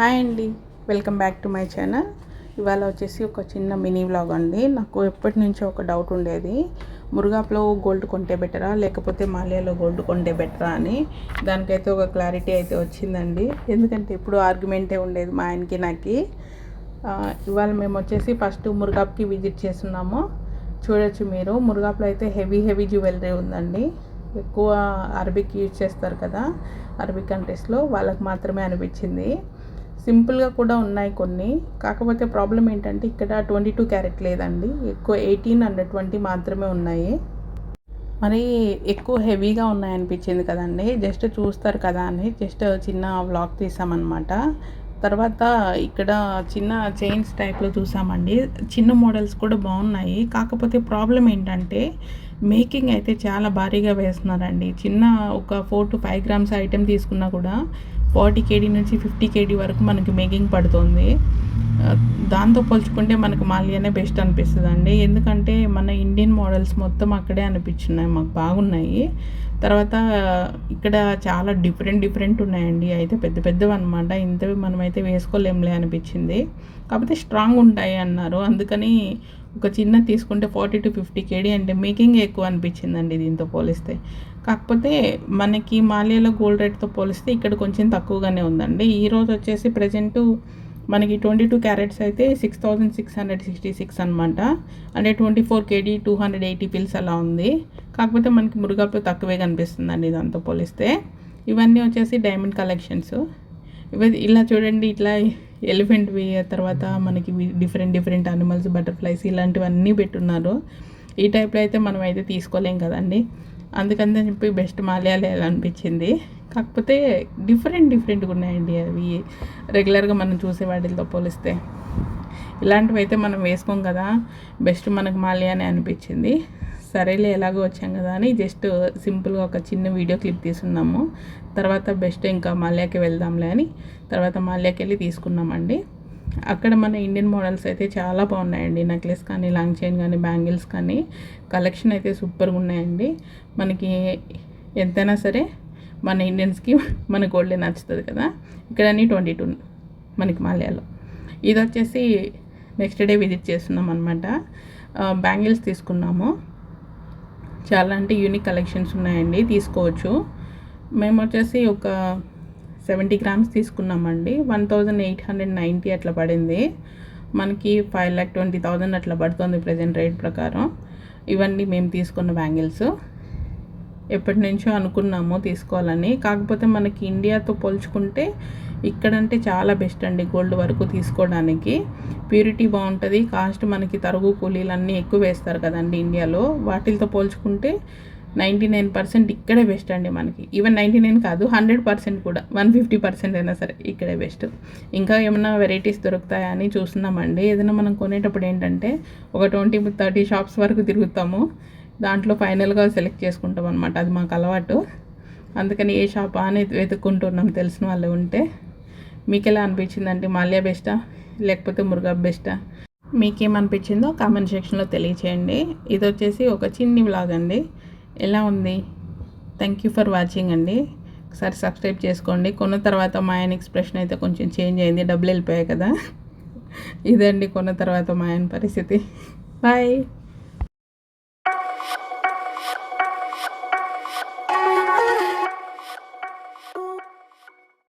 Hi అండి. Welcome back to my channel ఇవాళ వచ్చేసి ఒక చిన్న మినీ వ్లాగ్ అండి. నాకు ఎప్పటి నుంచో ఒక డౌట్ ఉండేది. మురుగాప్లో గోల్డ్ కొంటే బెటరా లేకపోతే మాల్యాలో గోల్డ్ కొంటే బెటరా అని? దానికైతే ఒక క్లారిటీ అయితే వచ్చిందండి. ఎందుకంటే ఇప్పుడు ఆర్గ్యుమెంటే ఉండేది మా ఆయనకి నాకు. ఇవాళ మేము వచ్చేసి ఫస్ట్ మురుగాప్కి విజిట్ చేస్తున్నాము. చూడొచ్చు మీరు. మురుగాప్లో అయితే హెవీ హెవీ జ్యువెలరీ ఉందండి. ఎక్కువ అరబిక్ యూజ్ చేస్తారు కదా? అరబిక్ కంట్రీస్లో వాళ్ళకి మాత్రమే అనిపించింది. సింపుల్గా కూడా ఉన్నాయి కొన్ని. కాకపోతే ప్రాబ్లం ఏంటంటే ఇక్కడ ట్వంటీ టూ క్యారెట్ లేదండి. ఎక్కువ ఎయిటీన్ అండ్ ట్వంటీ మాత్రమే ఉన్నాయి. మరి ఎక్కువ హెవీగా ఉన్నాయనిపించింది కదండి. జస్ట్ చూస్తారు కదా అని జస్ట్ చిన్న వ్లాగ్ తీసామన్నమాట. తర్వాత ఇక్కడ చిన్న చైన్స్ టైప్లో చూసామండి. చిన్న మోడల్స్ కూడా బాగున్నాయి. కాకపోతే ప్రాబ్లం ఏంటంటే మేకింగ్ అయితే చాలా భారీగా వేస్తున్నారండి. చిన్న ఒక four to five grams item తీసుకున్నా కూడా ఫార్టీ కేడీ నుంచి ఫిఫ్టీ కేడీ వరకు మనకి మేకింగ్ పడుతుంది. దాంతో పోల్చుకుంటే మనకు మాలియానే బెస్ట్ అనిపిస్తుంది అండి ఎందుకంటే మన ఇండియన్ మోడల్స్ మొత్తం అక్కడే అనిపించున్నాయి మాకు బాగున్నాయి. తర్వాత ఇక్కడ చాలా డిఫరెంట్ డిఫరెంట్ ఉన్నాయండి. అయితే పెద్ద పెద్దవి అనమాట ఇంతవి మనమైతే వేసుకోలేంలే అనిపించింది. కాకపోతే స్ట్రాంగ్ ఉంటాయి అన్నారు. అందుకని ఒక చిన్న తీసుకుంటే ఫార్టీ టు ఫిఫ్టీ కేడీ అంటే మేకింగ్ ఎక్కువ అనిపించిందండి దీంతో పోలిస్తే. కాకపోతే మనకి మాలియాలో గోల్డ్ రేట్తో పోలిస్తే ఇక్కడ కొంచెం తక్కువగానే ఉందండి. ఈరోజు వచ్చేసి ప్రజెంటు మనకి ట్వంటీ టూ క్యారెట్స్ అయితే six thousand six hundred sixty six అనమాట అంటే twenty four KD two hundred eighty pills అలా ఉంది. కాకపోతే మనకి మురుగాపు తక్కువే కనిపిస్తుందండి ఇదంతా పోలిస్తే. ఇవన్నీ వచ్చేసి డైమండ్ కలెక్షన్స్. ఇవి ఇలా చూడండి ఇట్లా ఎలిఫెంట్వి తర్వాత మనకి డిఫరెంట్ డిఫరెంట్ అనిమల్స్ బటర్ఫ్లైస్ ఇలాంటివన్నీ పెట్టున్నారు. ఈ టైప్లో అయితే మనం అయితే తీసుకోలేం కదండి. అందుకని చెప్పి బెస్ట్ మాలయాలే అనిపించింది కాకపోతే డిఫరెంట్ డిఫరెంట్గా ఉన్నాయండి అవి. రెగ్యులర్గా మనం చూసే వాటితో పోలిస్తే. ఇలాంటివి అయితే మనం వేసుకోం కదా. బెస్ట్ మనకు మాల్యానే అనిపించింది. సరేలే ఎలాగో వచ్చాం కదా అని జస్ట్ సింపుల్గా ఒక చిన్న వీడియో క్లిప్ తీసుకున్నాము. తర్వాత బెస్ట్ ఇంకా మాల్యాకి వెళ్దాంలే అని. తర్వాత మాల్యాకి వెళ్ళి తీసుకున్నామండి. అక్కడ మన ఇండియన్ మోడల్స్ అయితే చాలా బాగున్నాయండి. నెక్లెస్ కానీ లాంగ్ చైన్ కానీ బ్యాంగిల్స్ కానీ కలెక్షన్ అయితే సూపర్గా ఉన్నాయండి. మనకి ఎంతైనా సరే మన ఇండియన్స్కి మన గోల్డే నచ్చుతుంది కదా. ఇక్కడ ట్వంటీ టూ మనకి మాల్యాలో ఇది వచ్చేసి నెక్స్ట్ డే విజిట్ చేస్తున్నాం అనమాట బ్యాంగిల్స్ తీసుకున్నాము. చాలా అంటే యూనిక్ కలెక్షన్స్ ఉన్నాయండి. తీసుకోవచ్చు. మేము వచ్చేసి ఒక సెవెంటీ గ్రామ్స్ తీసుకున్నామండి. One thousand eight hundred ninety అట్లా పడింది. మనకి ఫైవ్ ల్యాక్ ట్వంటీ థౌజండ్ అట్లా పడుతుంది ప్రజెంట్ రేట్ ప్రకారం. ఇవన్నీ మేము తీసుకున్న బ్యాంగిల్స్. ఎప్పటి నుంచో అనుకున్నాము తీసుకోవాలని. కాకపోతే మనకి ఇండియాతో పోల్చుకుంటే ఇక్కడంటే చాలా బెస్ట్ అండి గోల్డ్ వరకు తీసుకోవడానికి. ప్యూరిటీ బాగుంటుంది. కాస్ట్ మనకి తరుగు కూలీలు అన్నీ ఎక్కువ వేస్తారు కదండి ఇండియాలో. వాటితో పోల్చుకుంటే నైంటీ నైన్ పర్సెంట్ ఇక్కడే బెస్ట్ అండి మనకి. ఈవెన్ నైంటీ నైన్ కాదు హండ్రెడ్ పర్సెంట్ కూడా వన్ ఫిఫ్టీ పర్సెంట్ అయినా సరే ఇక్కడే బెస్ట్ ఇంకా ఏమైనా వెరైటీస్ దొరుకుతాయా అని చూస్తున్నామండి. ఏదైనా మనం కొనేటప్పుడు ఏంటంటే ఒక ట్వంటీ థర్టీ షాప్స్ వరకు తిరుగుతాము. దాంట్లో ఫైనల్గా సెలెక్ట్ చేసుకుంటాం అనమాట అది మాకు అలవాటు. అందుకని ఏ షాప్ అని వెతుక్కుంటున్నాం తెలిసిన వాళ్ళు ఉంటే. మీకు ఎలా అనిపించిందంటే మాల్యా బెస్టా లేకపోతే మురుగా బెస్టా మీకేమనిపించిందో కామెంట్ సెక్షన్లో తెలియచేయండి. ఇది వచ్చేసి ఒక చిన్ని వ్లాగ్ అండి. ఎలా ఉంది? థ్యాంక్ యూ ఫర్ వాచింగ్ అండి. ఒకసారి సబ్స్క్రైబ్ చేసుకోండి. కొన్న తర్వాత మా ఆయన ఎక్స్ప్రెషన్ అయితే కొంచెం చేంజ్ అయింది. డబ్బులు వెళ్ళిపోయాయి కదా. ఇదండి కొన్న తర్వాత మా ఆయన పరిస్థితి. బాయ్